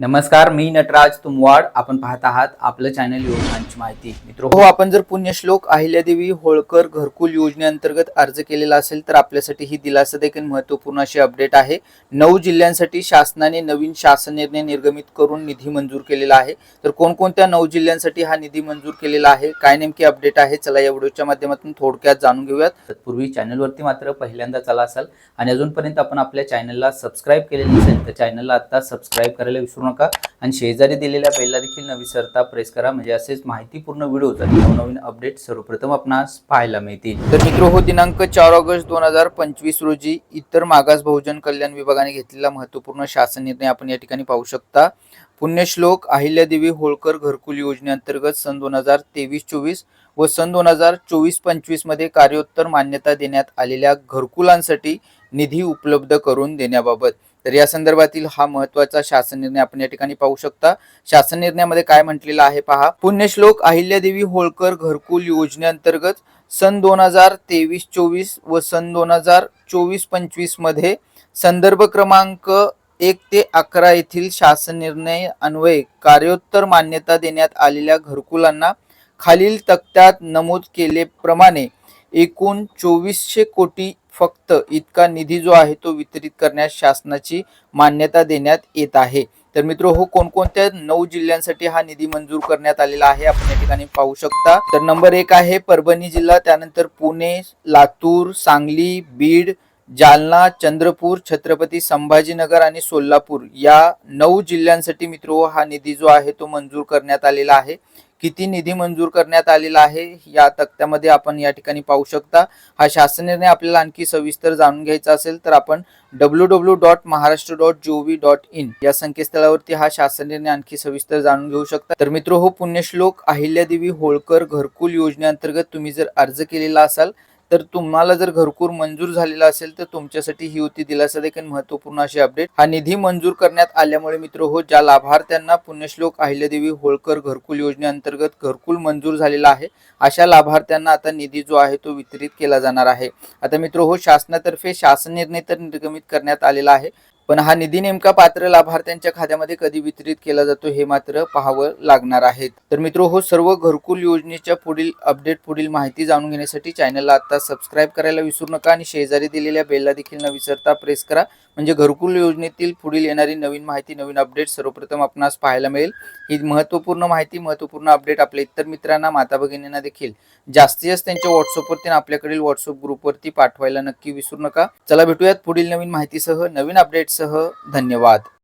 नमस्कार मी नटराज तुमवाड. आपण पाहत आहात आपलं चॅनल योजनांची माहिती. मित्र हो आपण जर पुण्यश्लोक अहिल्यादेवी होळकर घरकुल योजनेअंतर्गत अर्ज केलेला असेल तर आपल्यासाठी ही दिलासा देखील महत्त्वपूर्ण अशी अपडेट आहे. नऊ जिल्ह्यांसाठी शासनाने नवीन शासन निर्णय निर्गमित करून निधी मंजूर केलेला आहे. तर कोणकोणत्या नऊ जिल्ह्यांसाठी हा निधी मंजूर केलेला आहे? काय नेमकी अपडेट आहे? चला या व्हिडिओच्या माध्यमातून थोडक्यात जाणून घेऊयात. तत्पूर्वी चॅनलवरती मात्र पहिल्यांदा चला असाल आणि अजूनपर्यंत आपण आपल्या चॅनलला सबस्क्राईब केलेलं नसेल तर चॅनलला आता सबस्क्राईब करायला विसरू नका. आणि शेजारी दिलेल्या बेलला देखील न विसरता प्रेस करा. म्हणजे असेच माहितीपूर्ण व्हिडिओज आणि नवनवीन अपडेट सर्वप्रथम आपणास पाहायला मिळतील. तर मित्र हो दिनांक चार ऑगस्ट दोन हजार पंचवीस रोजी इतर मागास बहुजन कल्याण विभागाने घेतलेला महत्त्वपूर्ण शासन निर्णय आपण या ठिकाणी पाहू शकता. पुण्यश्लोक अहिल्यादेवी होळकर घरकुल योजनेअंतर्गत सन दोन हजार तेवीस चोवीस व सन दोन हजार चोवीस पंचवीसमध्ये कार्योत्तर मान्यता देण्यात आलेल्या घरकुलांसाठी निधी उपलब्ध करून देण्याबाबत. तर या संदर्भातील हा महत्त्वाचा शासन निर्णय आपण या ठिकाणी पाहू शकता. शासन निर्णयामध्ये काय म्हटलेलं आहे पहा. पुण्यश्लोक अहिल्यादेवी होळकर घरकुल योजनेअंतर्गत सन दोन हजार तेवीस चोवीस व सन दोन हजार चोवीस पंचवीसमध्ये संदर्भ क्रमांक एक ते अकरा येथील शासन निर्णय अन्वये कार्योत्तर मान्यता देण्यात आलेल्या घरकुलांना खालील तक्त्यात नमूद केलेप्रमाणे एकूण चोवीसशे कोटी फक्त इतका निधी जो आहे तो वितरित करण्यास शासनाची मान्यता देण्यात येत आहे. तर मित्र हो कोणकोणत्या नऊ जिल्ह्यांसाठी हा निधी मंजूर करण्यात आलेला आहे? आपण या ठिकाणी पाहू शकता. तर नंबर एक आहे परभणी जिल्हा त्यानंतर पुणे लातूर सांगली बीड जालना चंद्रपूर छत्रपती संभाजीनगर आणि सोलापूर या नऊ जिल्ह्यांसाठी मित्र हा निधी जो आहे तो मंजूर करण्यात आलेला आहे. किती निधी मंजूर करण्यात आलेला आहे या तक्त्यामध्ये आपण या ठिकाणी पाहू शकता. हा शासन निर्णय आपल्याला आणखी सविस्तर जाणून घ्यायचा असेल तर आपण W W dot Maharashtra dot G dot in या संकेतस्थळावरती हा शासन निर्णय आणखी सविस्तर जाणून घेऊ शकता. तर मित्र हो पुण्यश्लोक अहिल्यादेवी होळकर घरकुल योजनेअंतर्गत तुम्ही जर अर्ज केलेला असाल तर तुम्हाला जर घरकुल मंजूर झालेला असेल तर तुमच्यासाठी ही होती दिलासा देखील महत्त्वपूर्ण अशी अपडेट हा निधी मंजूर करण्यात आल्यामुळे मित्र हो ज्या लाभार्थ्यांना पुण्यश्लोक अहिल्यादेवी होळकर घरकुल योजनेअंतर्गत घरकुल मंजूर झालेला आहे अशा लाभार्थ्यांना आता निधी जो आहे तो वितरित केला जाणार आहे. आता मित्र हो शासनातर्फे शासन निर्णय तर निर्गमित करण्यात आलेला आहे. पण हा निधी नेमका पात्र लाभार्थ्यांच्या खात्यामध्ये कधी वितरित केला जातो हे मात्र पाहावं लागणार आहे. तर मित्र हो सर्व घरकुल योजनेच्या पुढील अपडेट पुढील माहिती जाणून घेण्यासाठी चॅनलला आता सबस्क्राईब करायला विसरू नका आणि शेजारी दिलेल्या बेलला देखील न विसरता प्रेस करा. म्हणजे घरकुल योजनेतील पुढील येणारी नवीन माहिती नवीन अपडेट सर्वप्रथम आपणास पाहायला मिळेल. ही महत्त्वपूर्ण माहिती महत्त्वपूर्ण अपडेट आपल्या इतर मित्रांना माता भगिनींना देखील. जास्तीत जास्त त्यांच्या व्हॉट्सअपवरती आपल्याकडील व्हॉट्सअप ग्रुपवरती पाठवायला नक्की विसरू नका. चला भेटूयात पुढील नवीन माहितीसह नवीन अपडेटसह धन्यवाद.